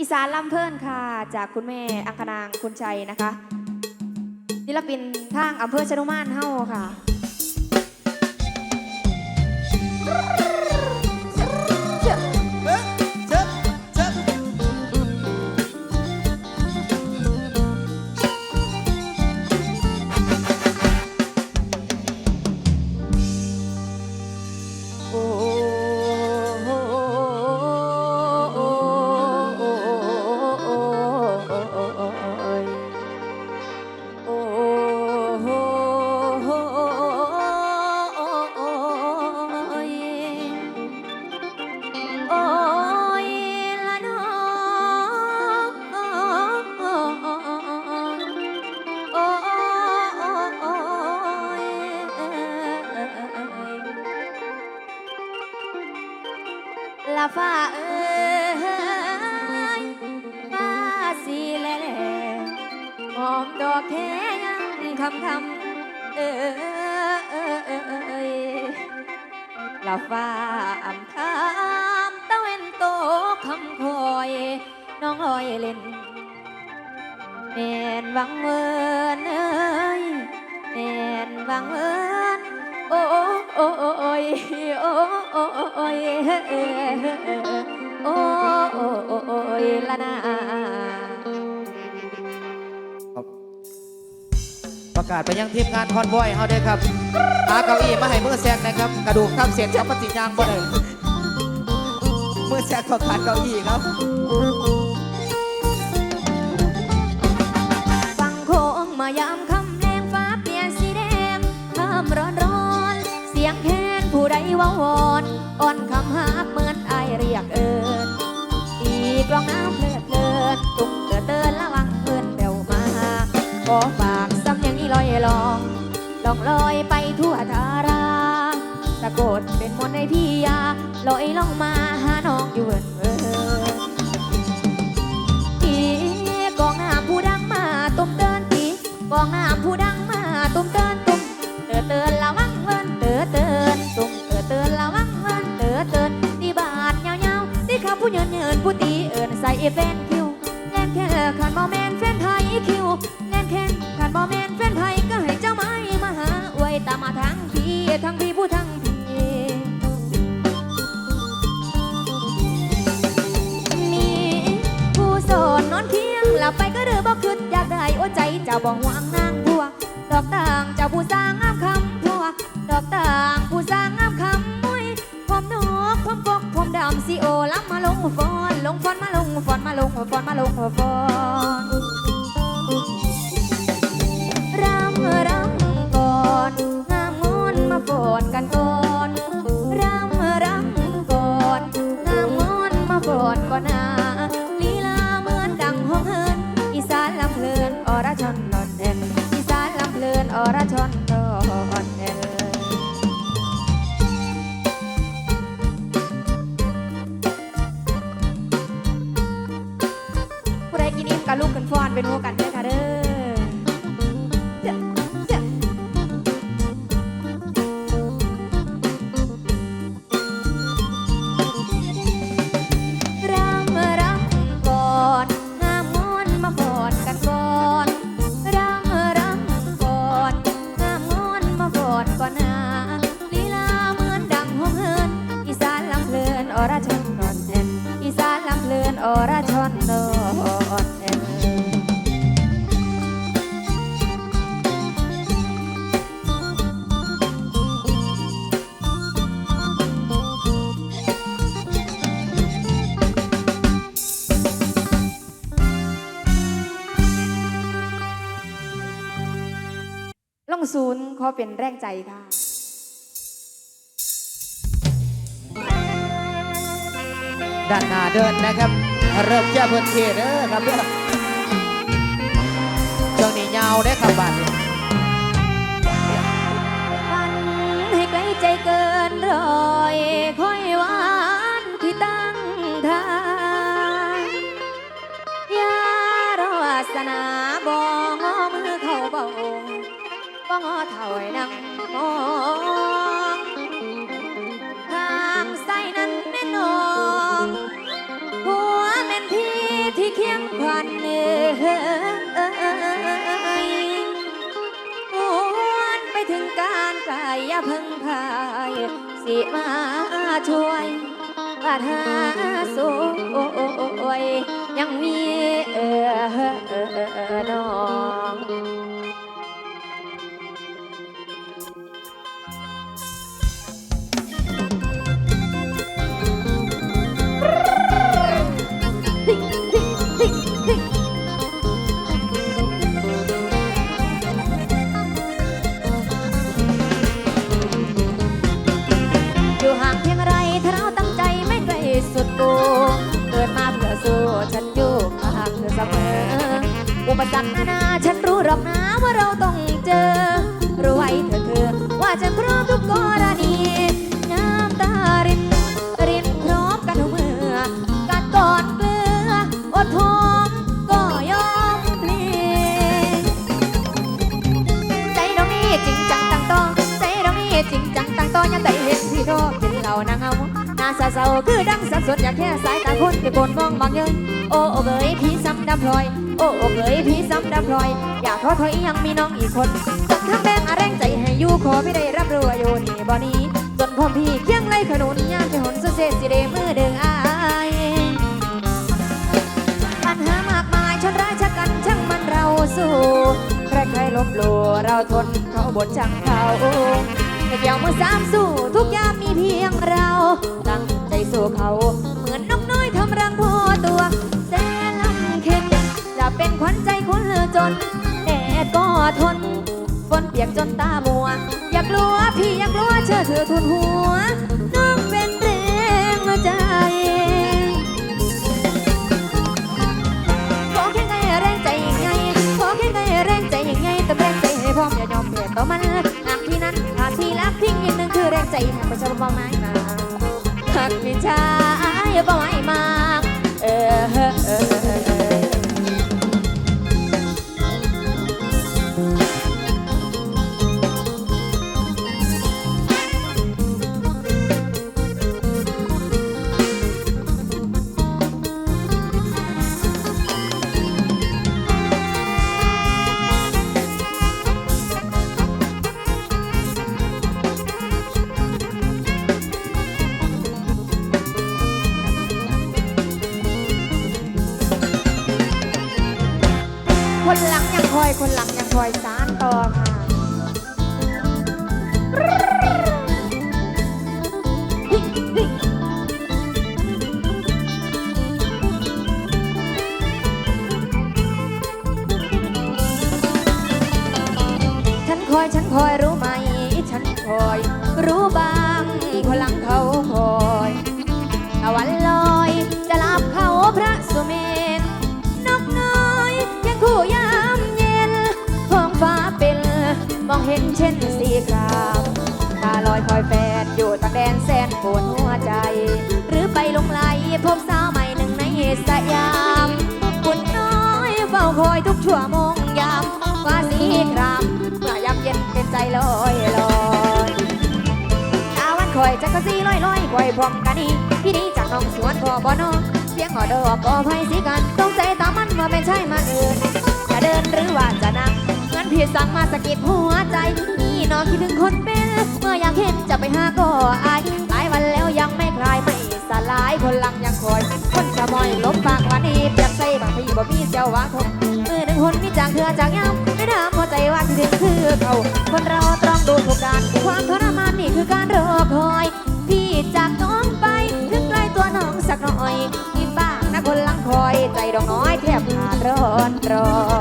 อีสานลำเพิ่นค่ะ จากคุณแม่อังคณางคุณชัยนะคะศิลปินทางอำเภอชนุมานเฮ้าค่ะำคำเอ้ยละฟ้าอำคำตะเวนโตคำคอย น้องลอยเล่นแมนวังเวอ ประกาศไปยังทีมงานคอนวอยเฮาด้ครับหาเก้าอี้มาให้มือแซกนะครับ กระดูกทับเสียนจับปฏิญางบ่ได้มือแซกเขาขาดเก้าอี้ครับฟังโคงมายามคำแรงฟ้าเปลี่ยนสีแดงคำร้อนร้อนเสียงแค้นผู้ใดว่าวอนอ่อนคำหักเหมือนไอเรียกเอิญตีกลองน้ำเพลิดเพลินตุ้มเตือเตือนระวังเพื่อนเบวมาขอฝาก อยลองลองลอยไปทั่วทาราสะกดเป็นมนต์ในพี่ยาลอยล่องมาหาน้องอยู่เวินเวินตีกองน้ำผู้ดังมาตุ้มเดินตีกองน้ำผู้ดังมาตุ้มเดินตุ้มเตือนเตือนละวังเวินเตือนเตือนตุ้มเตือนเตือนละวังเวินเตือนเตือนตีบาดเงาเงาตีข้าผู้เยินเยินผู้ตีเอินใส่แฟนคิวแน่นแค่ขันบอแมนแฟนไทย คิวแน่นแค่ขันบอแมนแฟนไทยก็ให้เจ้าไม้มาหาอวยตามมาทั้งพี่ทั้งพี่ผู้ทั้งพี่มีผู้สดนอนเคียงหลับไปก็เดือบ่ขึ้นอยากได้โอ้ใจเจ้าบ่หวังนางพัว ดอกต่างเจ้าผู้สร้างงามคำพัวดอกต่างผู้สร้างงามคำมุ้ยพร้อมนกพร้อมกกพร้อมดำซีโอล้ำมาลงฟอน ลงฟอนมาลงฟอนมาลงฟอนมาลงฟอน รำรำก่อนงามงอนมาฟอนกันก่อนรำรำก่อนงามงอนมาฟอนก่อนนาลีลาเหมือนดังห้องเฮินอีสานลำเพลินอรชอนนอนเอ็นอีสานลำเพลินอรชอนนอน ศูนย์ขอเป็นแรงใจค่ะด้านหน้าเดินนะครับ เริ่มจะเพิ่นเทเด้อครับเด้อช่วงนี้ยาวเด้อครับบ้านนี้ฝันให้ไกลใจเกินร้อยค่อยหวานที่ตั้งทางยารอวาสนาบองอมือเข้าเบาบองอ เท่านังมองทางใส่นั้นแม่นองหัวแม่นพี่หวนไปถึงการไกลอย่าเพิ่งพายสิมาช่วยบาดหาสวยยังมีเออน้อง ปสรรคนานาฉันรู้หรอกนะว่าเราต้องเจอรู้ไว้เถอะเธอ ว่าฉันพร้อมทุกกรณีน้ำตารินรินพร้อมกันทุกเมื่อกัดกอดเกลืออดทนก็ยอมพลียใจเรานี่จริงจังตั้งต้องใจเรานี่จริงจังตั้งต้องยังแต่เห็นพี่โทษกินเหล้านางเอาหน้าเศร้าคือดังสับสนอยากแค่สายตาคนที่คนมองบางเยินโอ้โอ้เอ๋ยพี่ซ้ำดำพลอย โอ้โอเอ๋ยพี่ซ้ำดำพลอย อยากท้อถอยยังมีน้องอีกคนจนทั้งแบงอแรงใจให้อยู่ขอไม่ได้รับรู้ว่าอยู่นี่บ่นี้ จนพ่อพี่เคียงไล่ขนุนย่านจะหนสุเสสิเดมือเดึงอายปัญหามากมายชนร้ายชะกันช่างมันเราสู้ใครๆลบหลู่เราทนเขาบนช่างเขาไม่เกี่ยวมือสามสู้ทุกยามมีเพียงเราตั้งใจสู้เขา ทนฝนเปียกจนตามัว อยากลัวพี่อยากลัวเชื่อเธอทุนหัว น้องเป็นแรงใจขอแค่ไงแรงใจยังไงขอแค่ไงแรงใจยังไงแต่แรงใจให้พร้อมอย่ายอมแพ้ต่อมันหากที่นั้นขาดที่รักทิ้งอีกหนึ่งคือแรงใจแห่งประชาชนบ่ไม้มาหากพี่ชายบ่ไม้มาเออเออเออเออ อยคอยแฟนอยู่ต่างแดนแสนปวดหัวใจ หรือไปลงไหลพบสาวใหม่หนึ่งในสยามปุ่นน้อยเฝ้าคอยทุกชั่วโมงยามฟ้าสีครามเมื่อยามเย็นเป็นใจลอยลอยตาวันคอยจักรซีลอยลอยคอยพร้อมกันนี่พี่นี้จากน้องสวนก็บ่นอเสียงหอดอกก็ไพสีกันต้องใจตามมันว่าเป็นใช่มาอื่นจะเดินหรือว่าจะนั่งเหมือนพี่สั่งมาสะกิดหัวใจ น้องคิดถึงคนเป็น เมื่ออยากเห็นจะไปหาก็อาย หลายวันแล้วยังไม่คลายไม่สลายคนลังยังคอย คนจะมอยลบปากวันดีเปียบใส่บางพี่บ่มีเจ้าวาทงมือหนึ่งคนมีจางเถื่อจางยำไม่ถามหัวใจว่าคิดถึงคือเขาคนเราต้องดูทุกการความทรมานนี่คือการรอคอย พี่จากน้องไปถึงใกล้ตัวน้องสักหน่อยกินบ้างนะคนลังคอยใจดอกน้อยแทบขาดร้อนร้อน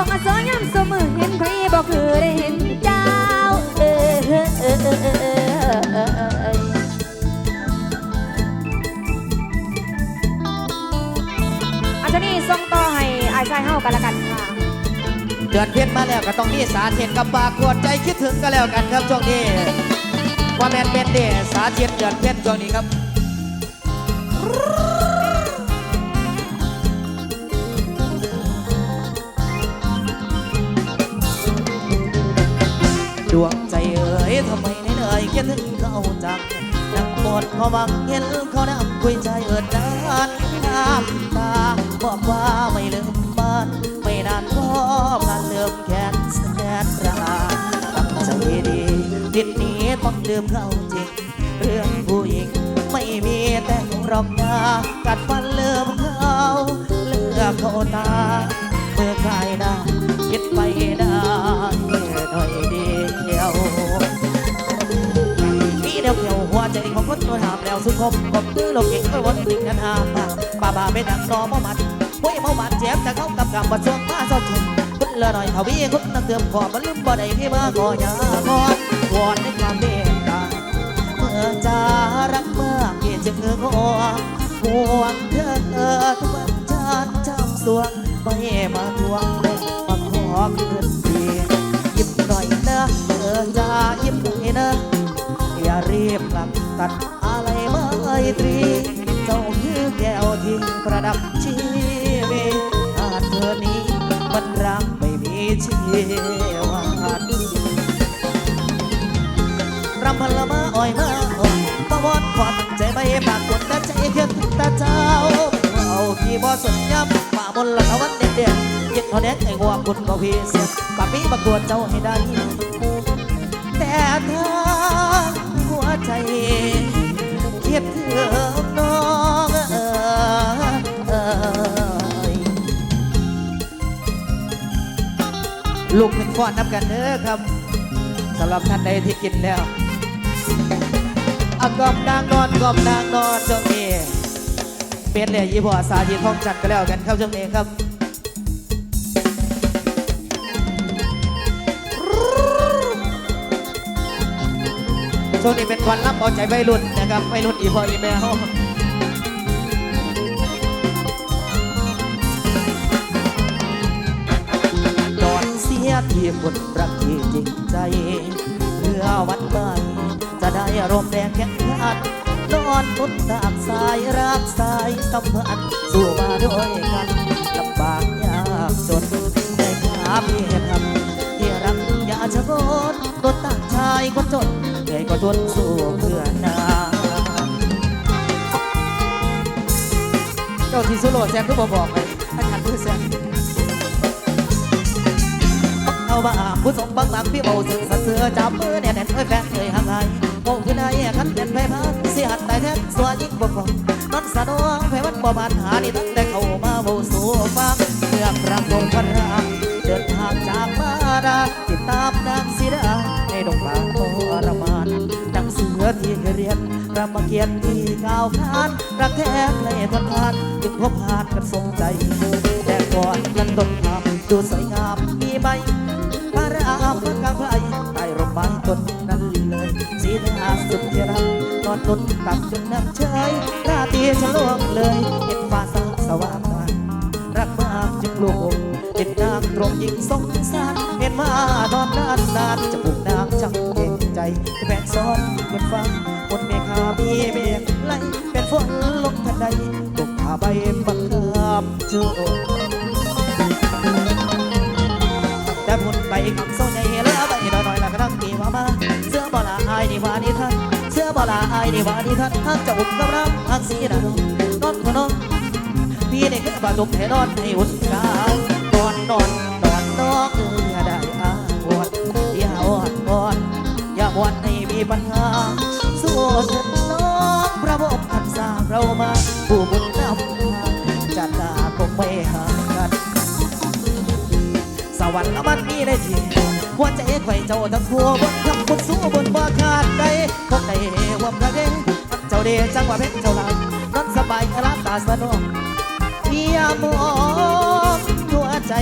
ส่งอาสอย้ำเสมอเห็นไผบอกคือได้เห็นเจ้าเอออันนี้ส่งต่อให้อายชายเฮากันละกันค่ะ เดือนเพ็ญมาแล้วก็ต้องมีสาเทศกับปากขวดใจคิดถึงก็แล้วกันครับช่วงนี้ว่าแมนเป็นเดสาเทศเดือนเพ็ญช่วงนี้ครับ ดวงใจเอ๋ยทำไมเหนื่อยๆคิดถึงเขาจังนั่งหมดเพราะหวังเห็นเขานั่งคุยใจเอิดนานน้ำตาบอกว่าไม่ลืมบ้านไม่นานก็ผ่านเริ่มแค้นแสนราตั้งใจดีทิศนี้ต้องลืมเขาจริง เรื่องผู้หญิงไม่มีแต่งรอกนากัดฟันเลืมเขาเลือกเขาตาเมื่อใครนะคิดไป สุขมกบคือโลกเก่งก็วนติดกันหามป่าป่าป่าไม่ดังรอเมามันห้วยเมามันเจ็บแต่เขากำกำบัดช่วงมาเศร้าชมคุณละหน่อยเขาวิ่งคุณตั้งเติมขอบมันลืมบ่ได้พี่มาก่อยาก่อนวอนในความเมตตาเมื่อจะรักมากเกลียดจึงเงือกห่วงเธอเออทุกวันชาติจำสวงไม่มาทวงเลยมาขอคืนดียิ้มหน่อยนะเมื่อจะยิ้มหน่อยนะอย่ารีบกลับตัด ไตรีเจ้าคือแก้วที่ประดับชีวิตอาจเธอนี้มันรักไม่มีชีวันรำพันละมาอ้อยมาอ่อนมาวอนขวัญใจไม่ปากกดแต่ใจเพียงตาเจ้าเอาที่บ่สนย้ำป่าบนละตะวันเด็ดเด็ดยิดเขาแดกไอ้หัวคุณก็พี่เสียป่าปีประกวดเจ้าให้ได้แต่ทางหัวใจ คิดถึงน้องเอ๋ยลูกขึ้นฟ้อนนับกันเด้อครับสำหรับท่านใดที่กินแล้วอากอบนางนอนกอบนางนอนช่วงนี้เป็นเลยยี่ห้อสาธิตท้องจัดก็แล้วกันครับช่วงนี้ครับ ช่วงนี้เป็นวันรับเอาใจวัยรุ่นนะครับวัยรุ่นอีพออีแม่เขานอนเสียที่คนรักที่จริงใจ เพื่อวันใหม่จะได้รมแดงแข็งขันนอนนุดตากสายรักสายสัมพันธ์สู้มาด้วยกันลำบากยากจนได้ขาเพี่ทำ กอย่าชะงนตั้งชายคนจนเหนื่อยก็ทนสู้เพื่อนนาเจ้าที่สุโรแซงก็บอกบอกเลยอาจารย์ผู้แซงเอาบ้าผู้สมบังหลังพี่เบาสึกสันเสือจับมือแน่นแน่นเอ้ยแฟนเคยห่างไกลโอ้คือได้ขันเป็นไปพันเสียหัดได้แท้สวยิ่งบ่กองนอนสะดวกแพ้วันบ่บานหานี่ตั้งแต่เข้ามาเบาสู่ฟังเมื่อพระองค์พระรามเดินทางจากมาดา ติดตามนางสีดาในดงป่าโทรมานดังเสือที่เรียนรำมาเกียรติที่ก้าวขานรักแท้ใครทนทานจึงพบหาดกันสมใจ แต่ก่อนนั้นต้นทางดูสวยงามมีไหมพระรามพระกลางไพรใต้ร่มไม้ต้นนั้นเลยสีหน้าสุดที่รักนอนตุนตักจนน้ำเชยราตีฉลวงเลย สงสารเห็นมานอนนานนานจะปลุกนางจังเก่งใจแฟนซ้อนเป็นฟังบนเมฆามีเมฆไหลเป็นฝนลงทันใดตกผาใบบังคับโจแต่พุ่นไปคำโซ่ใหญ่แล้วไปน่อยหน่อยแล้วก็ต้องมีมามาเสื้อบ่ลาอายนี่ว่านี่ท่านเสื้อบ่ลาอายนี่ว่านี่ท่านหากจะอุ่นกับน้ำหากสีดานนอนก็นอนพี่นี่คือบาดมให้นอนให้อุ่นกายนอนนอน อนนอนเอออย่าได้อาวอนอย่าอ่อนอ่อนอย่าหวนให้มีปัญหาสู้เถิดน้องพระบรมท่านสร้างเรามาผู้บุญนำจะตาคงไม่ห่างกันสวรรค์ละมันมีได้ทีหัวใจไข่เจ้าทั้งทั่วบนคำบุญสู้บนบ่ขาดใดพบได้วมระเด้เจ้าเดจังว่าเพชรเจ้าลานนอนสบายคลาตาสนองอย่ามองหัวใจ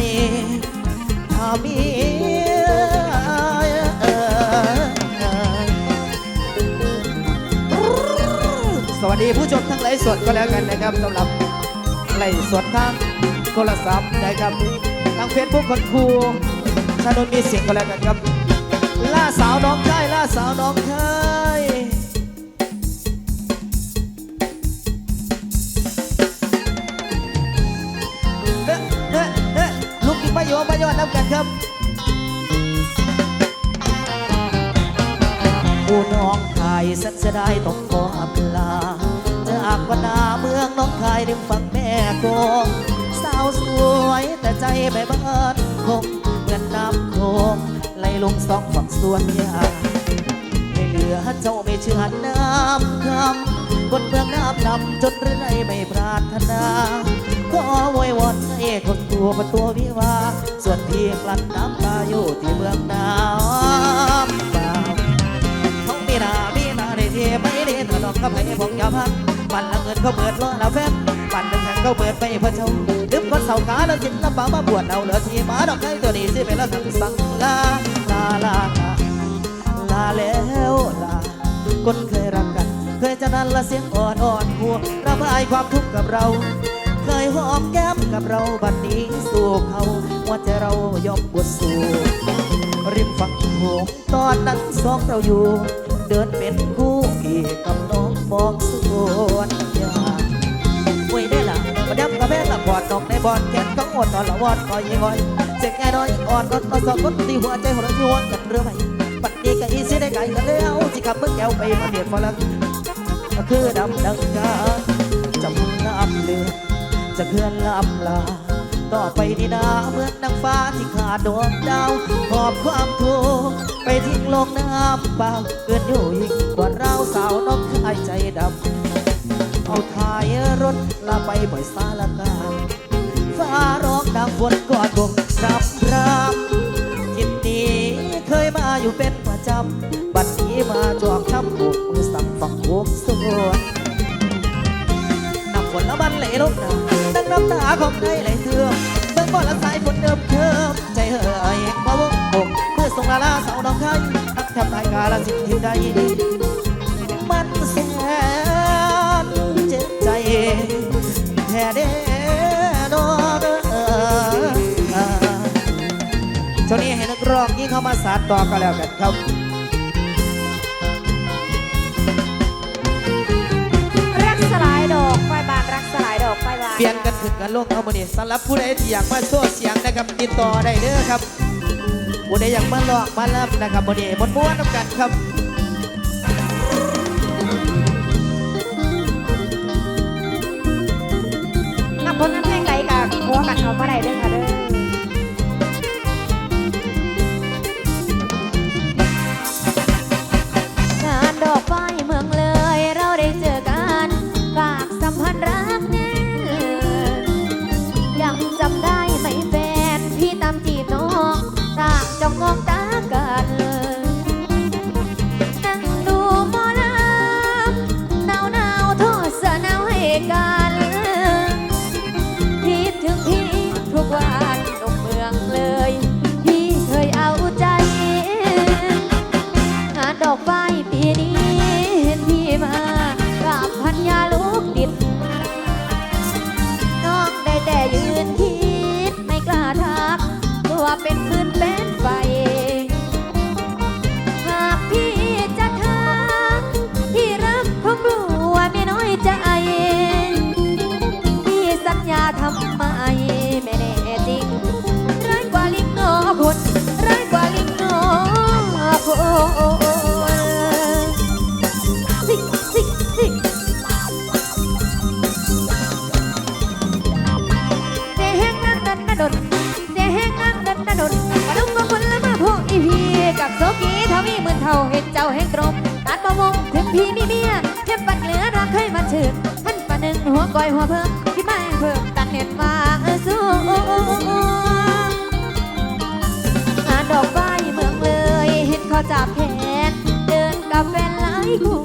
มีสวัสดีผู้ชมทั้งไลฟ์สดก็แล้วกันนะครับสำหรับไลฟ์สดทางโทรศัพท์นะครับทางเฟซบุ๊กคนครูชานนมีเสียงก็แล้วกันครับ ล่าสาวน้องค่ายล่าสาวน้องค่าย กันครับผู้น้องคายสันจะได้ต้องขออำลาจากวนาเมืองน้องคายริมฝั่งแม่โกงสาวสวยแต่ใจไม่บ้านคงเงินน้ำโคงไหลลงสองฝั่งสวนยาไม่เหลือเจ้าไม่เชื่อน้ำคำคนเมืองน้ำนำจนเรื่อยไม่ปรารถนาขอวอยวอนให้คนตัวประตัววิวา ส่วนพี่กลั้นน้ำตาอยู่ที่เมืองน้ำเปล่าเขามีนามีนาได้ที่ไม่ได้ถนอมกับให้พงยาพักปั่นละเงินเขาเปิดล้อละแฟนปั่นหนึ่งแข่งเขาเปิดไปเพื่อเช่าดึบคนเสาขาแล้วจิตละเป๋ามาบวชเอาเหลือทีหมาดอกไม้ตัวนี้สิเป็นละทั้งสังลาลาลาลาลาแล้วลาคนเคยรักกัน เคยจะนั้นละเสียงอ่อนอ่อนหัวระบายความทุกข์กับเรา เคยหอมแก้มกับเราบัดนี้สู่เขาว่าจะเรายอมบวชสู่ริมฝั่งโขงตอนนั้นสองเราอยู่ เดินเป็นคู่พี่กับน้องมองสวนยางมวยได้ละมาดับกระแบงละบอดนอกในบอลแขนของอดตอนละวอดคอยยังคอยเจ็กแง่น้อยอ่อนก็ต่อสองคนตีหัวใจหัวเราที่วนกันเรื่อยไหมปัดนี้ก็อีสิได้ไกลกันแล้วสิขับเมื่อแก้วไปมาเดียดฝรั่งก็คือดำดังกาจำน้ำเลือ จะเคลื่อนลำลา ต่อไปนี่นาเหมือนนางฟ้าที่ขาดดวงดาวหอบความทุกข์ไปทิ้งลงน้ำเปล่าเกินอยู่ยิ่งกว่าเราสาวน้องชายใจดำเอาท้ายรถลาไปบ่อยสารกาฟ้าร้องดังฝนกอดบกรับรามจิตนี้เคยมาอยู่เป็นประจำบัดนี้มาจอกช้ำบุกมือสั่งฝังโคกสวนน้ำฝนละบันไหลลงน้ำ น้ำตาของใครไหลเสื่อมเบิ่งบ่ละสายฝนเดิมเทิมใจเห่อมาวงบกเมื่อส่งลาลาสาวน้องไข่ทักทำตายกาลสิทธิ์ใดมันแสนเจ็บใจแท้เด้ดอกเออช่วงนี้ให้นักร้องยิ่งเข้ามาสานต่อกันแล้วกันครับ ไฟบานเปลี่ยนกันขึ้นกันลงเอามานี่สำหรับผู้ใดที่อยากมาโชว์เสียงนะครับติดต่อได้เด้อครับผู้ใดอยากมาลอกมาลับนะครับวันนี้มวนม้วนๆน้ำกันครับนับผลน้ำเพลงไหลกับหัวกันเขามาได้เด้อค่ะเด้อ เท่าเห็นเจ้าแห่งกรมตัดมาวงถึงพี่มีเมียเทียบปัดเหลือรักเคยมาเชิดท่านปะหนึ่งหัวก้อยหัวเพิ่มที่ไม่เพิ่มตัดเห็นว่าสู้งานดอกไฟเมืองเลย เห็นเขาจับแขนเดินกับแฟนหลายคู่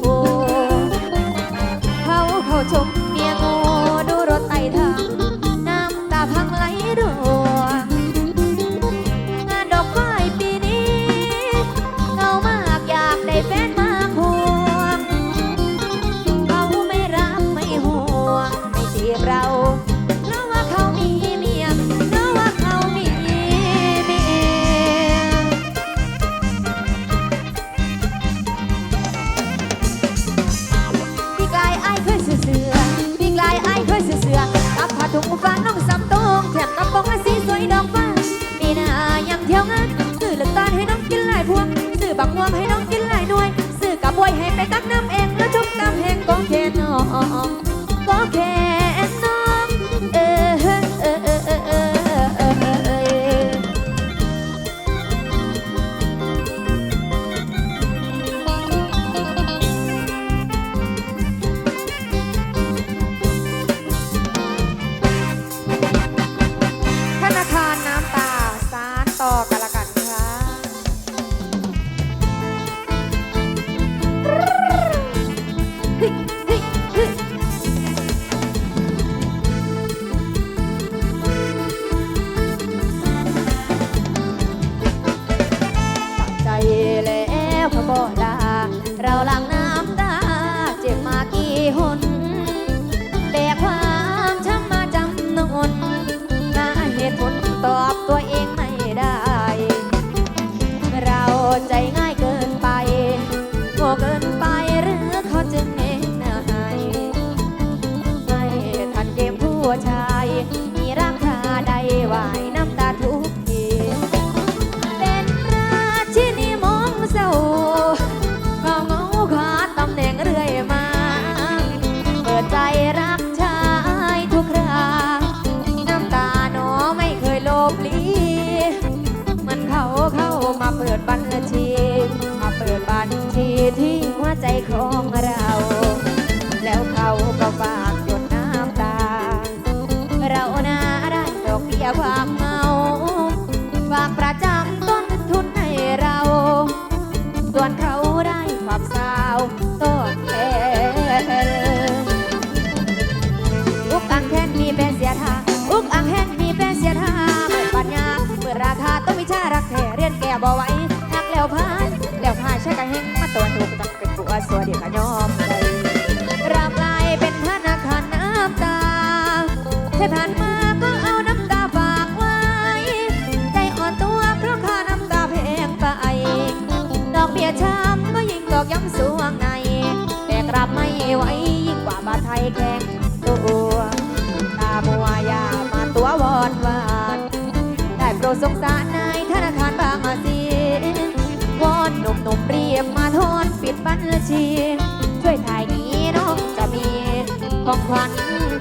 ขวัญ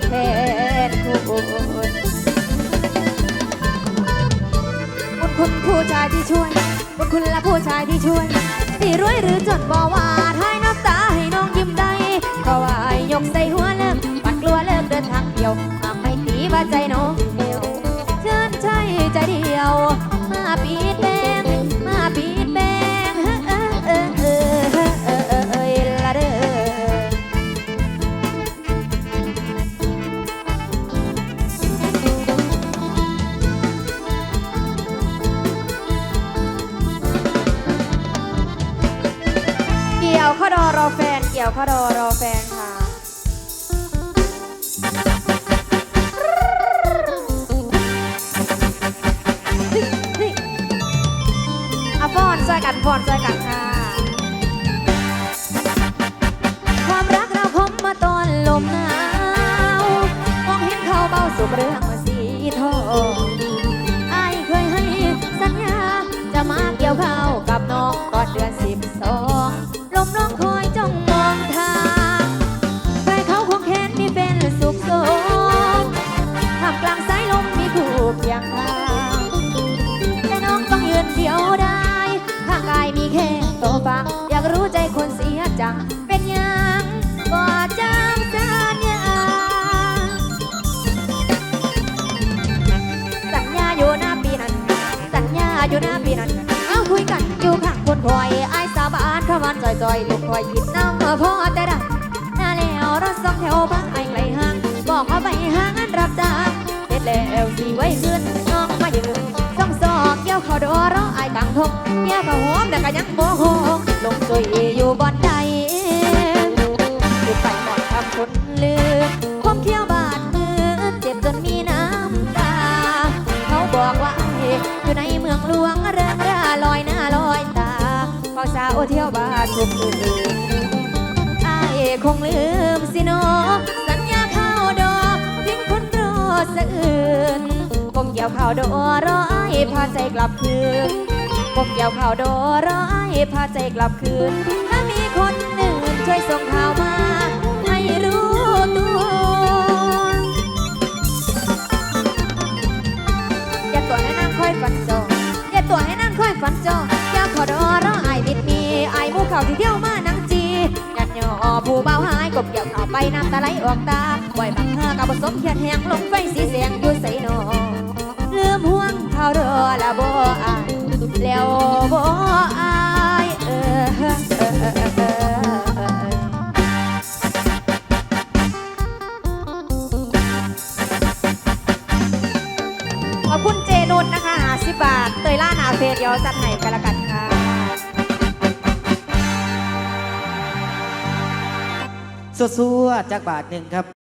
แทนคุณบุญคุณผู้ชายที่ช่วย บุญคุณและผู้ชายที่ช่วยสี่รวยหรือจนบ่วาดายน้ำตาให้น้องยิ้มได้เพราะว่ายกใส่หัวเลิกปัดกลัวเลิกเดินทางเดียวหาไม่ตีว่าใจน้อง เป็นยังบ่จางสัญญาสัญญาอยู่หน้าปีนันสัญญาอยู่หน้าปีนันเอาคุยกันอยู่ข้างคนคอยไอ้สาบานขาวัจ่อยๆลูกคอยหยิบน้ำพ่อแต่ดังน้าแล้วรถสองแถวพักไอ้ไหลห่างบอกเขาไปห่างันรับจ้างเด็ดแล้วสีไว้ขึ้นน้องมายืนสองสอกเกี่ยวเขาดอร้อไอ้ต่างทงแย่ผ้าหอมแต่ก็ยังโมโหลงตัยอยู่บน อยู่ในเมืองหลวงเรื่องราลอยหน้าลอยตาเฝ้าสาวเที่ยวบ้านทุกคืนไอ้คงลืมสิโนสัญญาข้าวดอกทิ้งคนรอสะอื่นกงเกี่ยวข้าวดอรอไอ้พาใจกลับคืนกงเกี่ยวข้าวดอรอไอ้พาใจกลับคืนถ้ามีคนหนึ่งช่วยส่งข่าวมา อนจออย่าขอดอรอไอบิดมีไอมูเขาที่เที่ยวมานังจียันยอผู้เบาหายกบเกี่ยวเข่าไปน้ำตาไหลออกตาบ่อยบังเฮอกับผสมเขียดแหงลงไฟสีเสียงอยู่ใส่นอลืมห่วงเข่าวเรอละบ่อายแล้วบ่อาย สัวๆจากบาทหนึ่งครับ